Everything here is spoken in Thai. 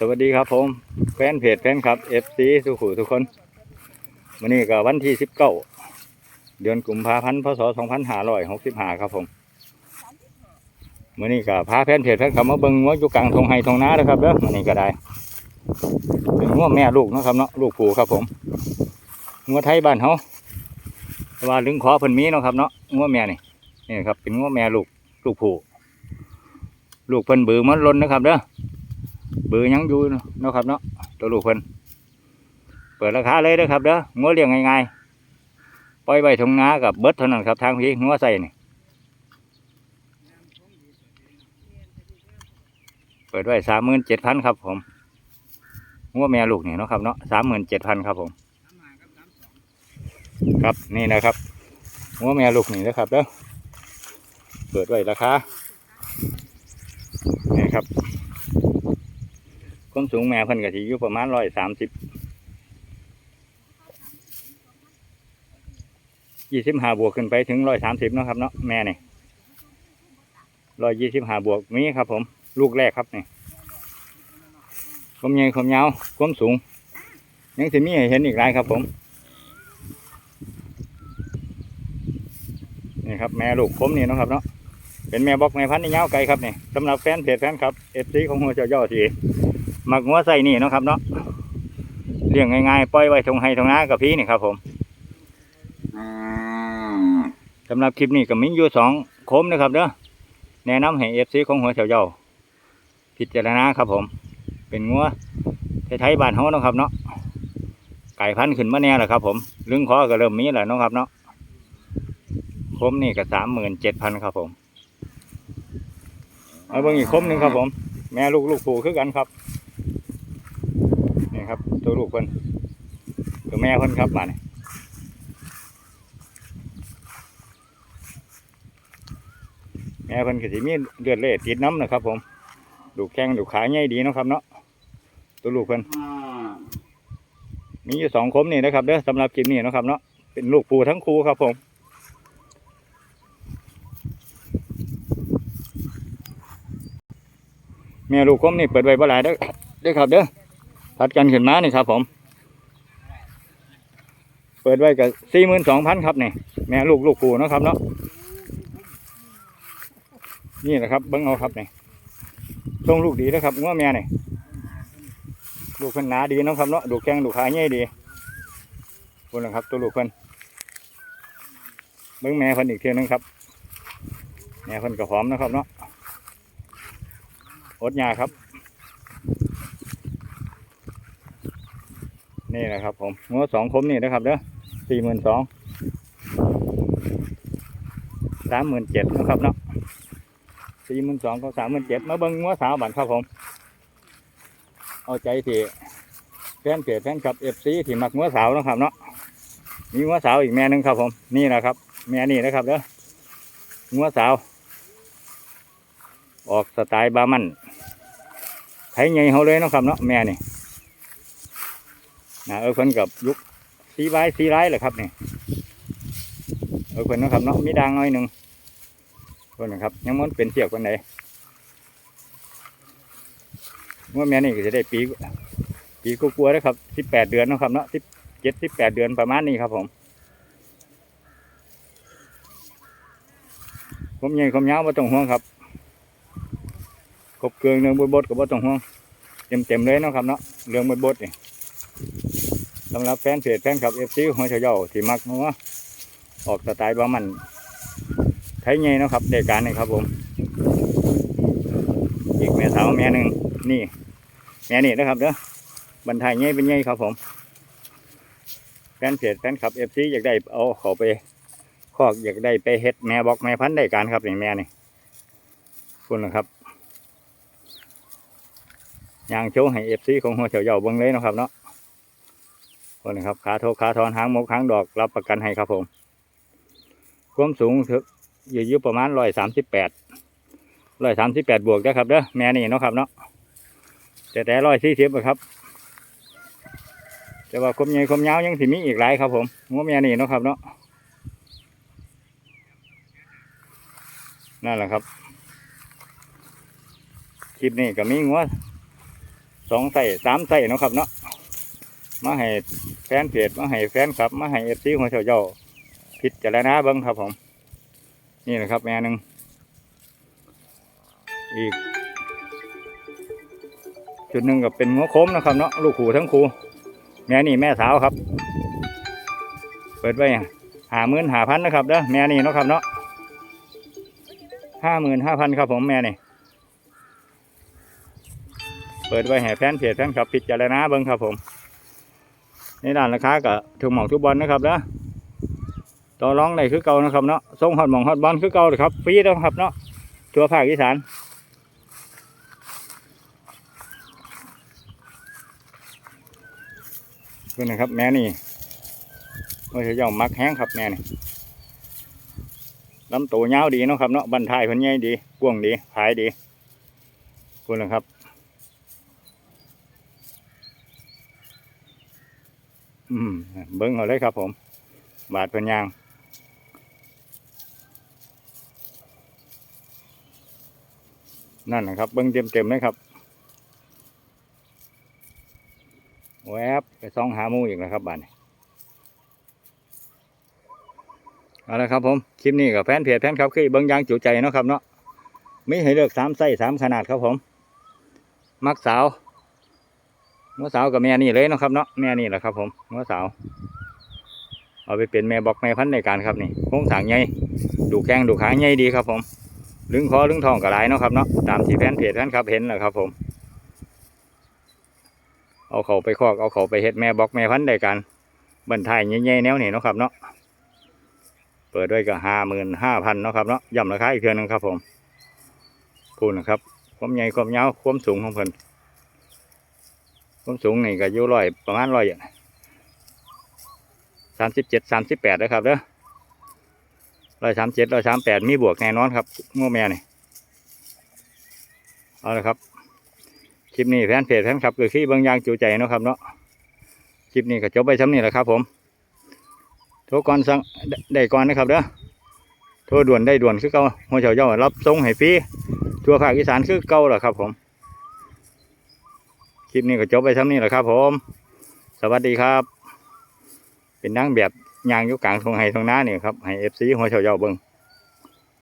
สวัสดีครับผมแฟนเพจแฟนคลับ FC สุขุทุกคนวันนี้ก็วันที่19เดือนกุมภาพันธ์พศ2565ครับผมวันนี้ก็พาแฟนเพจแฟนคลับมาเบิ่งงัวอยู่กลางทงไฮทงนาเด้อครับเด้อวันนี้ก็ได้เป็นงัวแม่ลูกนะครับเนาะลูกผูครับผมงัวไทยบ้านเฮาว่าลึงขอเพิ่นมีนะครับเนาะงัวแม่นี่นี่ครับเป็นงัวแม่ลูกลูกผูลูกเพิ่นบือมันล้นนะครับเด้อ เบอร์ยังอยู่เนาะครับเนาะตัวลูกเพิ่นเปิดราคาเลยเด้อครับเด้องัวเลี้ยงง่ายๆปล่อยใบทงนากับเบิดเท่านั้นครับทางพี่งัวใส่นี่เปิดไว้สามหมื่นเจ็ดพันครับผมงัวแม่ลูกนี่เนาะครับเนาะสามหมื่นเจ็ดพันครับผมครับนี่นะครับงัวแม่ลูกนี่นะครับเด้อเปิดไว้ราคานี่ครับ ความสูงแม่เพิ่นก็สิอยู่ประมาณร้อยสามสิบยี่สิบห้าบวกขึ้นไปถึงร้อยสามสิบเนาะครับเนาะแม่เนี่ยร้อยยี่สิบห้าบวกมีครับ ผม ลูกแรกครับเนี่ยความใหญ่ความยาวความสูงยังสิมีให้เห็นอีกหลายครับ ผมนี่ครับแม่ลูกผมนี่เนาะครับเนาะเป็นแม่บอกแม่พันธุ์นี่ยาวไกลครับนี่สำหรับแฟนเพจแฟนครับเอฟซีของหัวเจ้าย่อที หมักงัวใส่นี่เนาะครับเนาะเลี้ยงง่ายๆปล่อยไว้ทงให้ทงน้ากับพี่นี่ครับ ผมสำหรับคลิปนี้ก็มีอยู่สองโคมนะครับเด้อแนะนำให้เอฟซีของหัวเฉาเยาพิจารณาครับผม เป็นงัวไทยๆบ้านเฮาเนาะครับเนาะไก่พันขึ้นมาแน่แหละครับ ผมลึงคอก็เริ่มมีแล้วเนาะครับเนาะคมนี่ก็สามหมื่นเจ็ดพันครับผมเอาเบิ่งอีกคมหนึ่งครับผม แม่ลูกลูกผูคือกันครันครับ ตัวลูกเพิ่นตัวแม่เพิ่นครับมาเนี่ยแม่เพิ่นก็สิมีเลือดเลือดติดน้ำนะครับ ผมดูแข้งดูขาใหญ่ดีนะครับเนาะตัวลูกเพิ่นมีอยู่สองคมนี่นะครับเด้อสำหรับคลิปนี้นะครับเนาะเป็นลูกผูทั้งคู่ครับผมแม่ลูกคมนี่เปิดไว้บ่หลายเด้อเด้อครับเด้อ พัดกันขึ้นมานี่ครับ ผม เปิดไว้กับสี่หมื่นสองพันครับนี่แม่ลูกลูกปูนะครับเนาะนี่แหละครับเบิ้งเอาครับนี่ทรงลูกดีนะครับง้อแม่เนี่ยลูกเพิ่นหนาดีนะครับเนาะดูแข้งดูขาใหญ่ดีคนละครับ ตัวลูกเพิ่นเบิ้งแม่เพิ่นอีกเทีนึงครับแม่เพิ่นกระหอมนะครับเนาะอดยาครับ นี่แหละครับผมงัวสองคมนี่นะครับเด้อสี่หมื่นสองสามหมื่นเจ็ดนะครับเนาะสี่หมื่นสองก็สามหมื่นเจ็ดมาเบิ้งงัวสาวบันครับผม เอาใจที่แฟนเพจแฟนคลับเอฟซีที่มักงัวสาวนะครับเนาะมีงัวสาวอีกแม่นึงครับผม นี่แหละครับ แม่นี่นะครับเด้องัวสาว ออกสไตล์บามันไทยใหญ่เขาเลยนะครับเนาะแม่นี่ นะเออเพิ่นกับยุคสีไว้สีไร้แหละครับเนี่ยเออเพิ่นนะครับเนาะมีดังน่อยหนึ่งเพิ่นนะครับยังมันเป็นเสียกคนไหนเมื่อแม่นี่ก็จะได้ปีปีกลัวๆแล้วครับสิบแปดเดือนนะครับเนาะสิบเจ็ดสิบแปดเดือนประมาณนี้ครับผมผมใหญ่ผมยาวม่ต้องห่วงครับครบเครื่องเรื่องบดบดก็ไม่ต้องห่วงเต็มเต็มเลยนะครับเนาะเรื่องบดบดๆนี่ย สำหรับแฟนเพจแฟนคลับเอฟซีหัวเฉยาที่มักนัวออกสไตล์ว่ามันไทยไงนะครับเดการนี่ครับผม อีกแม่สาวแม่หนึ่งนี่แม่นี่นะครับเด้อบรรทายไงเป็นไงครับผมแฟนเพจแฟนคลับเอฟซีอยากได้เอาเขาไปคอกอยากได้ไปเฮ็ดแม่บอกแม่พันธุ์ได้การครับนี่แม่นี่คุณนะครับยางโชว์ให้เอฟซีของหัวเฉยาเบิ้งเลยนะครับเนาะ คนนะครับขาโทขาทอนหางมกหางดอกรับประกันให้ครับผมความสูงถึอยู่อยู่ประมาณร้อยสามสิบแปดร้อยสามสิบแปดบวกนะครับเด้อแม่นี่เนาะครับเนาะแต่แต่ร้อยสี่สิบครับแต่ว่าคมใหญ่คมยาวยังสิมีอีกหลายครับผมงัวแม่นี่เนาะครับเนาะนั่นแหละครับคลิปนี้ก็มีงัวสองใส่สามใส่เนาะครับเนาะมาให้ แฟนเพจมาให้แฟนคลับ มาให้เอฟซีหัวเฉาเจ้าพิจารณาเบิ้งครับผม นี่นะครับ แม่หนึ่งอีก จุดหนึ่งกับเป็นหัวโค้มนะครับเนาะลูกขู่ทั้งคู่แม่นี่แม่สาวครับ เปิดไว้หาหมื่นหาพันนะครับเด้อแม่นี่นะครับเนาะห้าหมื่นห้าพันครับผมแม่นี่เปิดไว้ให้แฟนเพจแฟนคลับพิจารณาเบิ้งครับผม ในด้านราคาก็ถูกหมองทุกบอลนะครับนะต่อรองในคือเก่านะครับเนาะส่งฮอดหมองฮอดบอลคือเก่าเลยครับฟรีนะครับเนาะทั่วภาคอีสานนี่นะครับแม่นี่โอ้ยเจ้ามักแห้งครับแม่นี่ลำตัวยาวดีนะครับเนาะบันทายเพิ่นใหญ่ดีกว้างดีขายดีคุณนะครับ อืมเบิ้งเอาเลยครับผม บาทเป็นยางนั่นนะครับ เบิ้งเต็มเต็มๆเลยครับแวบไปซองหาหมูอีกแล้วครับบาทนี้เอาละครับผมคลิปนี้กับแฟนเพจแฟนครับคือเบิ้งยางจุใจเนาะครับเนาะมีให้เลือกสามไส้สามขนาดครับผม มักสาว หัวสาวกับแม่นี่เลยนะครับเนาะแม่นี่แหละครับ ผมหัวสาว เอาไปเป็นแม่บอกแม่พันธุ์ในการครับนี่โค้งสางใหญ่ดูแข้งดูขาใหญ่ดีครับ ผมลึงคอลึงทองกระไรเนาะครับเนาะตามที่แฟนเพจแฟนครับเห็นแหละครับ ผม เอาเขาไปคอกเอาเขาไปเฮ็ดแม่บอกแม่พันธุ์ในการบันทายใหญ่ๆแนวนี่เนาะครับเนาะเปิดด้วยกับห้าหมื่นห้าพันเนาะครับเนาะย่ำราคาอีกเทื่อนึงครับ ผมพูดนะครับความใหญ่ความยาวความสูงของเพิ่น ความสูงนี่ก็อยู่ร้อยประมาณร้อย่างสามสิบเจ็ดสามสิบแปดนะครับเด้อร้อยสามเจ็ดร้อยสามแปดมีบวกแน่นอนครับงูแม่นี่เอาละครับคลิปนี้แฟนเพจแฟนคลับคือขี้บางอย่างจูใจนะครับเนาะคลิปนี้ก็จบไปซ้ำนี่แหละครับ ผมโทรก่อนสั่งได้ได้ก่อนนะครับเด้อโทรด่วนได้ด่วนคือเก่าหัวเฉาเจ้ารับส่งให้ฟรีทั่วภาคอีสานคือเก่าแหละครับผม ลิปนี้ก็จบไปทั้งนี้แหละครับ ผม สวัสดีครับ เป็นนั่งแบบยางอยุกลางทงไห้ทงน้าเนี่ยครับให้เอฟซีหัวเฉาเยาเบิ้ง